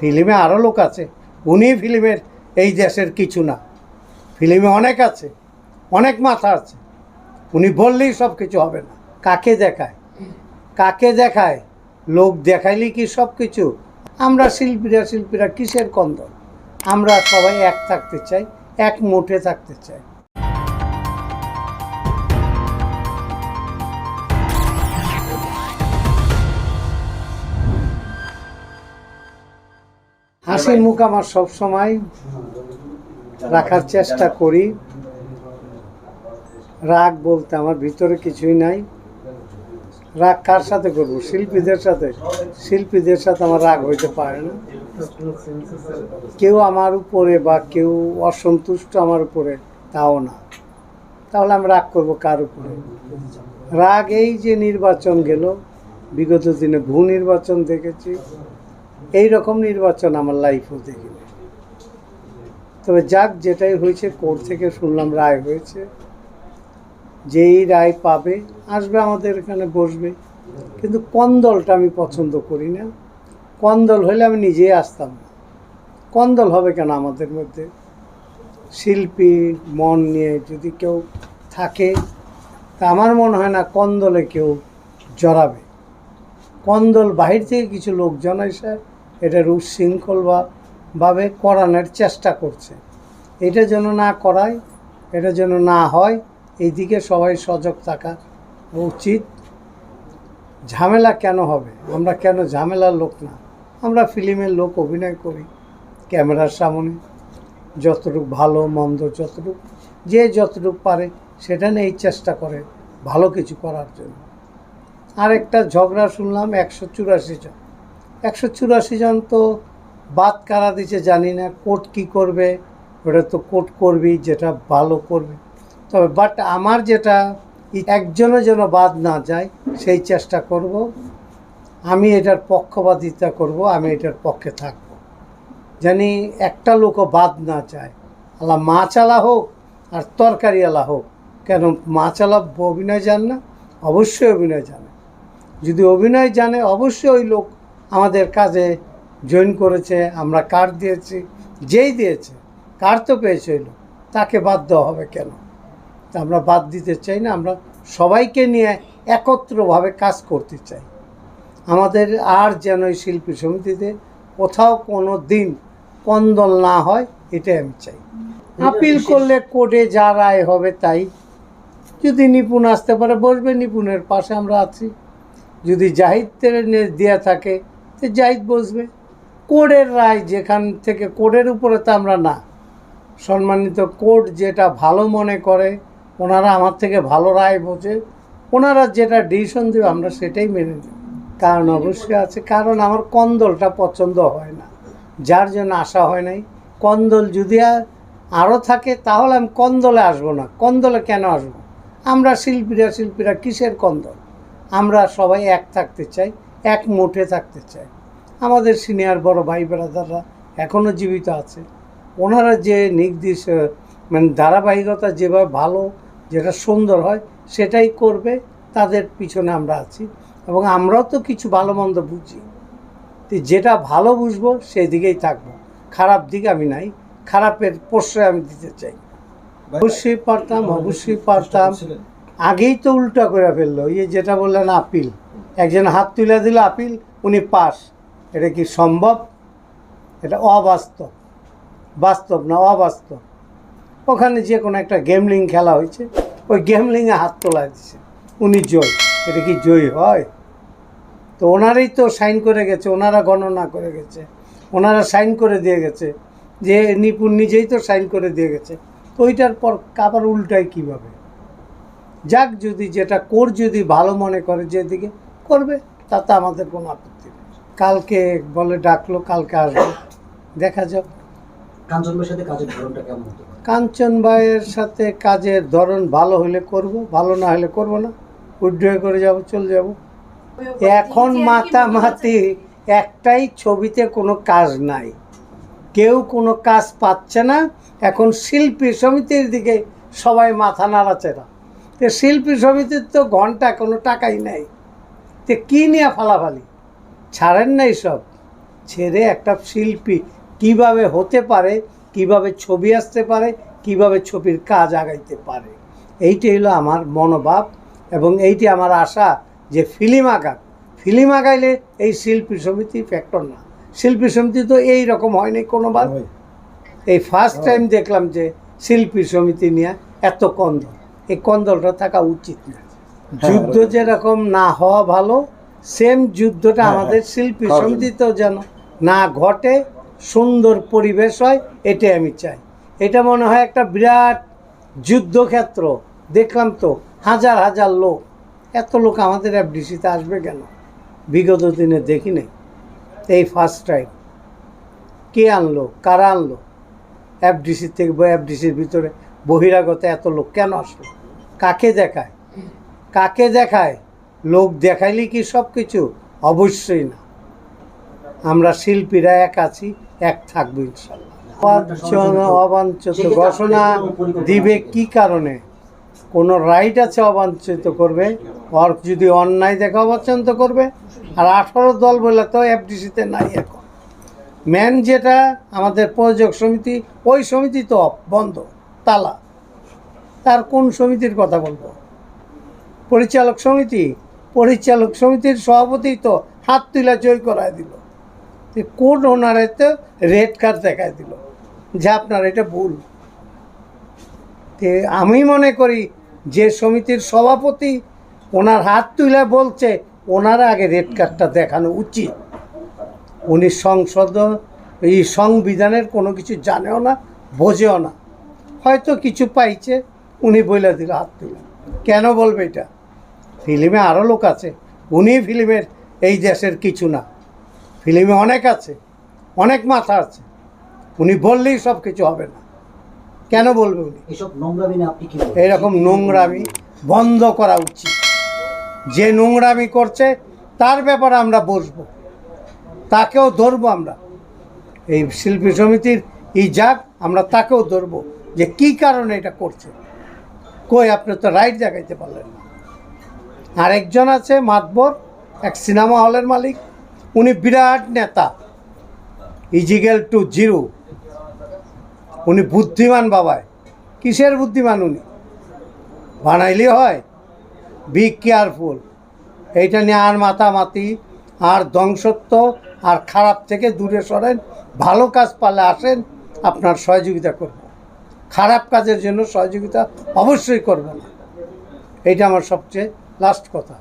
ফিল্মে আরও লোক আছে। উনি ফিল্মের এই দেশের কিছু না। ফিল্মে অনেক আছে, অনেক মাথা আছে। উনি বললেই সব কিছু হবে না। কাকে দেখায়? কাকে দেখায়? লোক দেখাইলেই কি সব কিছু? আমরা শিল্পীরা শিল্পীরা কিসের কন্দল? আমরা সবাই এক থাকতে চাই, এক মুঠে থাকতে চাই। হাসি মুখ আমার সবসময় রাখার চেষ্টা করি। রাগ বলতে আমার ভিতরে কিছুই নাই। রাগ কার সাথে করব? শিল্পীদের সাথে। শিল্পীদের সাথে আমার রাগ হইতে পারে না। কেউ আমার উপরে বা কেউ অসন্তুষ্ট আমার উপরে, তাও না। তাহলে আমি রাগ করব কার উপরে? রাগ এই যে নির্বাচন গেল, বিগত দিনে ভূ নির্বাচন দেখেছি। এই রকম নির্বাচন আমার লাইফও দেখিনি। তবে যাক, যেটাই হয়েছে কোর্ট থেকে শুনলাম, রায় হয়েছে। যেই রায় পাবে, আসবে আমাদের এখানে, বসবে। কিন্তু কন্দলটা আমি পছন্দ করি না কন্দল হলে আমি নিজেই আসতাম না। কন্দল হবে কেন আমাদের মধ্যে? শিল্পী, মন নিয়ে যদি কেউ থাকে, তা আমার মনে হয় না কন্দলে কেউ জড়াবে। কন্দল বাহির থেকে কিছু লোকজন এসে উচ্ছৃঙ্খল বা ভাবে করানোর চেষ্টা করছে। এটা যেন না করায়, এটা যেন না হয়, এইদিকে সবাই সজাগ থাকা উচিত। ঝামেলা কেন হবে? আমরা কেন ঝামেলার লোক না? আমরা ফিল্মের লোক অভিনয় করি ক্যামেরার সামনে। যতটুকু ভালো, মন্দ, যতটুকু যে যতটুকু পারে সেটা নিয়েই চেষ্টা করে ভালো কিছু করার জন্য। আরেকটা ঝগড়া শুনলাম, একশো চুরাশি জন। একশো চুরাশি জন তো বাদ কারা দিচ্ছে জানি না, কোর্ট কী করবে? ওটা তো কোর্ট করবি যেটা ভালো করবে। তবে বাট আমার যেটা একজনের যেন বাদ না যায়, সেই চেষ্টা করব। আমি এটার পক্ষপাতিতা করব, আমি এটার পক্ষে থাকব। জানি একটা লোকও বাদ না যায়। আলা হোক আর তরকারি আলা হোক, কেন মাছ আলা অভিনয় জান না? অবশ্যই অভিনয় জানে। যদি অভিনয় জানে, অবশ্যই ওই লোক আমাদের কাজে জয়েন করেছে আমরা কার্ড দিয়েছি যেই দিয়েছে কার্ড তো পেয়েছে ওই তাকে বাদ দেওয়া হবে কেন? তা আমরা বাদ দিতে চাই না আমরা সবাইকে নিয়ে একত্রভাবে কাজ করতে চাই। আমাদের আর যেন এই শিল্পী সমিতিতে কোথাও কোনো দিন কন্দল না হয় এটাই আমি চাই। আপিল করলে কোর্টে যা রায় হবে তাই। যদি নিপুণ আসতে পারে বসবে নিপুণের পাশে আমরা আছি। যদি জাহিদের দেয়া থাকে জাহিদ বসবে। কোর্টের রায় যেখান থেকে কোর্টের উপরে তো আমরা না। সম্মানিত কোর্ট যেটা ভালো মনে করে, ওনারা আমার থেকে ভালো রায় বোঝে। ওনারা যেটা ডিসিশন দেবে, আমরা সেটাই মেনে নেব। কারণ অবশ্যই আছে, কারণ আমার কন্দলটা পছন্দ হয় না। যার জন্য আসা হয় নাই। কন্দল যদি আর আরও থাকে, তাহলে আমি কন্দলে আসব না। কন্দলে কেন আসব? আমরা শিল্পীরা শিল্পীরা কিসের কন্দল? আমরা সবাই এক থাকতে চাই। এক মুঠে থাকতে চাই আমাদের সিনিয়র বড় ভাই ব্রাদাররা এখনও জীবিত আছে। ওনারা যে নির্দিষ্ট মানে ধারাবাহিকতা যেভাবে ভালো, যেটা সুন্দর হয়, সেটাই করবে, তাদের পিছনে আমরা আছি এবং আমরাও তো কিছু ভালো মন্দ বুঝি। তো যেটা ভালো বুঝব সেই দিকেই থাকব। খারাপ দিকে আমি নাই, খারাপের প্রশ্রয় আমি দিতে চাই। অবশ্যই পারতাম অবশ্যই পারতাম। আগেই তো উল্টা করে ফেলল ইয়ে যেটা বললেন, আপিল। একজন হাত তুলে দিল আপিল, উনি পাস। এটা কি সম্ভব? এটা অবাস্তব। বাস্তব না অবাস্তব? ওখানে যে কোনো একটা গেমলিং খেলা হয়েছে, ওই গেমলিংয়ে হাত তোলা দিচ্ছে উনি জয়। এটা কি জয়ী হয়? তো ওনারাই তো সাইন করে গেছে, ওনারা গণনা করে গেছে। ওনারা সাইন করে দিয়ে গেছে যে নিপুণ নিজেই তো সাইন করে দিয়ে গেছে। তো ওইটার পর আবার উল্টায় কীভাবে? যাক যদি যেটা কোর যদি ভালো মনে করে যেদিকে করবে তাতে আমাদের কোনো আপত্তি নেই। কালকে বলে ডাকলো কালকে আসবে। দেখা যাক। কাঞ্চন ভাইয়ের সাথে কাজের ধরনটা কেমন হতে কাঞ্চন ভাইয়ের সাথে কাজের ধরন ভালো হলে করব ভালো না হলে করব না। উইড্রয় করে যাব চলে যাব। এখন মাতামাতি একটাই ছবিতে কোনো কাজ নাই। কেউ কোনো কাজ পাচ্ছে না। এখন শিল্পী সমিতির দিকে সবাই মাথা নাড়াচ্ছে না তো শিল্পী সমিতির তো ঘণ্টা কোনো টাকাই নাই। তো কী নিয়ে ফালাফালি? ছাড়েন না সব ছেড়ে একটা শিল্পী কীভাবে হতে পারে কীভাবে ছবি আসতে পারে কীভাবে ছবির কাজ আগাইতে পারে? এইটাই হলো আমার মনোভাব এবং এইটি আমার আশা যে ফিল্ম আঁকা ফিল্ম আঁকাইলে এই শিল্পী সমিতি ফ্যাক্টর না। শিল্পী সমিতি তো এই রকম হয়নি কোনোবার। এই ফার্স্ট টাইম দেখলাম যে শিল্পী সমিতি নিয়ে এত কন্দল। এই কন্দলটা থাকা উচিত না। যুদ্ধ যেরকম না হওয়া ভালো সেম যুদ্ধটা হ্যাঁ, আমাদের হ্যাঁ। শিল্পী সমিতিতেও যেন না ঘটে সুন্দর পরিবেশ হয় এটাই আমি চাই। এটা মনে হয় একটা বিরাট যুদ্ধক্ষেত্র। দেখলাম তো হাজার হাজার লোক। এত লোক আমাদের এফডিসিতে আসবে কেন? বিগত দিনে দেখি নাই। এই ফার্স্ট টাইম কে আনলো? কারা আনলো? এফডিসি থেকে এফডিসির ভিতরে বহিরাগত এত লোক কেন আসলো? কাকে দেখায়? কাকে দেখায়? লোক দেখাইলে কি সব কিছু অবশ্যই না। আমরা শিল্পীরা এক আছি, এক থাকব অবাঞ্ছিত ঘোষণা দিবে কি কারণে? কোনো রাইট আছে অবাঞ্ছিত করবে ওর যদি অন্যায় দেখা অবাঞ্ছিত করবে, আর আঠারো দল বলে তো এফডিসিতে নাই এখন। মেন যেটা আমাদের প্রযোজক সমিতি, ওই সমিতি তো বন্ধ, তালা। তার কোন সমিতির কথা বলব? পরিচালক সমিতি, পরিচালক সমিতির সভাপতি তো হাত তুলে জয় করায় দিল। কোন ওনারে তো রেড কার্ড দেখায় দিল। যে আপনার এটা ভুল। আমি মনে করি যে সমিতির সভাপতি ওনার হাত তুলে বলছে, ওনার আগে রেড কার্ডটা দেখানো উচিত। উনি সংসদ, এই সংবিধানের কোনো কিছু জানেও না, বোঝেও না। হয়তো কিছু পাইছে, উনি বলে দিল হাত তুলে। কেন বলবে এটা? ফিল্মে আরও লোক আছে। উনি ফিল্মের এই দেশের কিছু না। ফিল্মে অনেক আছে অনেক মাথা আছে। উনি বললেই সব কিছু হবে না। কেন বলবে উনি? এসব নোংরামি আপনি কি? এরকম নোংরামি বন্ধ করা উচিত। যে নোংরামি করছে তার ব্যাপারে আমরা বসবো। তাকেও ধরবো আমরা। এই শিল্পী সমিতির এই যাক আমরা তাকেও ধরবো যে কি কারণে এটা করছে। কই আপনি তো রাইট দেখাইতে পারলেন না। আরেকজন আছে মাতবর, এক সিনেমা হলের মালিক। উনি বিরাট নেতা। Equal to zero. উনি বুদ্ধিমান বাবায়। কিসের বুদ্ধিমান উনি? বানাইলে হয়। বি কেয়ারফুল এইটা নিয়ে আর মাতামাতি, আর ধ্বংসত্ব, আর খারাপ থেকে দূরে সরেন। ভালো কাজ পালে আসেন, আপনার সহযোগিতা করব। খারাপ কাজের জন্য সহযোগিতা অবশ্যই করব না এটা আমার সবচেয়ে লাস্ট কথা.